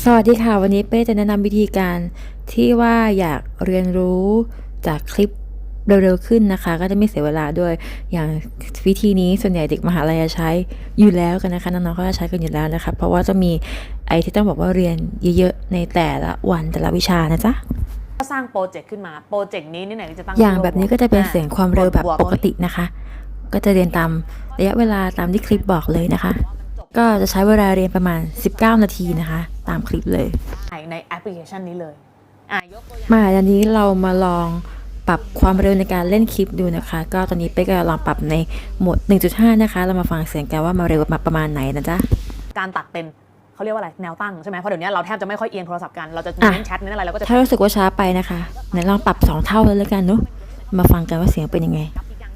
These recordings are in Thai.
สวัสดีค่ะวันนี้เป้จะแนะนำวิธีการที่ว่าอยากเรียนรู้จากคลิปเร็วๆขึ้นนะคะ ก็จะไม่เสียเวลาด้วยอย่างวิธีนี้ส่วนใหญ่เด็กมหาลัยจะใช้อยู่แล้วกันนะคะน้องๆก็จะใช้กันอยู่แล้วนะคะ เพราะว่าจะมีไอที่ต้องบอกว่าเรียนเยอะๆในแต่ละวันแต่ละวิชานะจ๊ะก็สร้างโปรเจกต์ขึ้นมาโปรเจกต์นี้นี่ไหนจะตั้งอย่างชื่แบบนี้ก็จะเป็นอ่เสียงความเร็วแบบวกๆปกตินะคะ ก็จะเรียนตามระยะเวลาตามที่คลิปบอกเลยนะคะ ก็จะใช้เวลาเรียนประมาณ 19 นาทีนะคะ ตามคลิปเลย ในแอปพลิเคชันนี้เลยอะยกตัวอย่างมาอันนี้เรามาลองปรับความเร็วในการเล่นคลิปดูนะคะ ก็ตอนนี้เป๊กก็ลองปรับในโหมด 1.5 นะคะ เรามาฟังเสียงกันว่ามาเร็วมาประมาณไหนนะจ๊ะ การตัดเป็นเขาเรียกว่าอะไรแนวตั้งใช่ไหมเพราะเดี๋ยวนี้เราแทบจะไม่ค่อยเอียงโทรศัพท์กันเราจะอะเน้นแชทเน้นอะไรเราก็จะถ้ารู้สึกว่าช้าไปนะคะไหนลองปรับ 2 เท่าเลยแล้วกันเนาะมาฟังกันว่าเสียงเป็นยังไง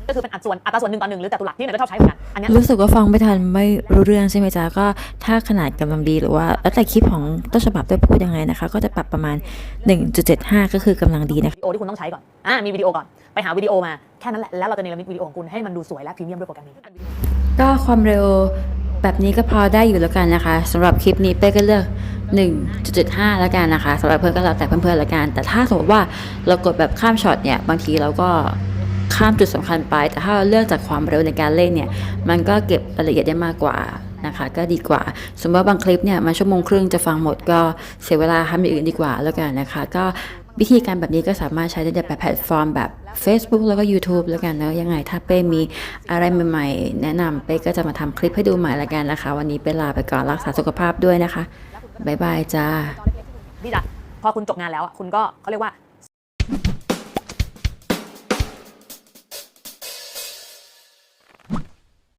ก็คือเป็นอัตราส่วนอัตราส่วนหนึ่งต่อหนึ่งหรือแต่ตุลักที่ไหนก็ชอบใช้เหมือนกันอันเนี้ยรู้สึกว่าฟังไม่ทันไม่รู้เรื่องใช่ไหมจ๊ะก็ถ้าขนาดกำลังดีหรือว่าแล้วแต่คลิปของต้นฉบับได้พูดยังไงนะคะ ก็จะปรับประมาณ 1.75 ก็คือกำลังดีนะคะวิดีโอที่คุณต้องใช้ก่อนอ่ามีวิดีโอก่อนไปหาวิดีโอมาแค่นั้นแหละแล้วเราจะเนรมิตวิดีโอของคุณให้มันดูสวยและพรีเมียมด้วยโปรแกรมนี้ก็ความเร็วแบบนี้ก็พอได้อยู่แล้วกันนะคะสำหรับคลิปนี้เป้ก็เลือก 1.75 แล้วกันนะคะสำหรับเพื่อนก็แล้วแต่เพื่อนๆแล้วกัน แต่ถ้าสมมติว่าเรากดแบบข้ามช็อตเนี่ย บางทีเราก็ ข้ามจุดสำคัญไป แต่ถ้าเราเลือกจากความเร็วในการเล่นเนี่ย มันก็เก็บรายละเอียดได้มากกว่านะคะ ก็ดีกว่า สมมติว่าบางคลิปเนี่ยมันชั่วโมงครึ่งจะฟังหมดก็เสียเวลาทำอย่างอื่นดีกว่าแล้วกันนะคะ ก็วิธีการแบบนี้ก็สามารถใช้ได้ในแพลตฟอร์มแบบ Facebook แล้วก็ YouTube แล้วกันเนอะยังไงถ้าเป้มีอะไรใหม่ๆ แนะนำเป้ก็จะมาทำคลิปให้ดูใหม่ละกันนะคะ วันนี้เป้ลาไปก่อนรักษาสุขภาพด้วยนะคะ บ๊ายบายจ้าพี่จะพอคุณจบงานแล้วอะคุณก็เขาเรียกว่า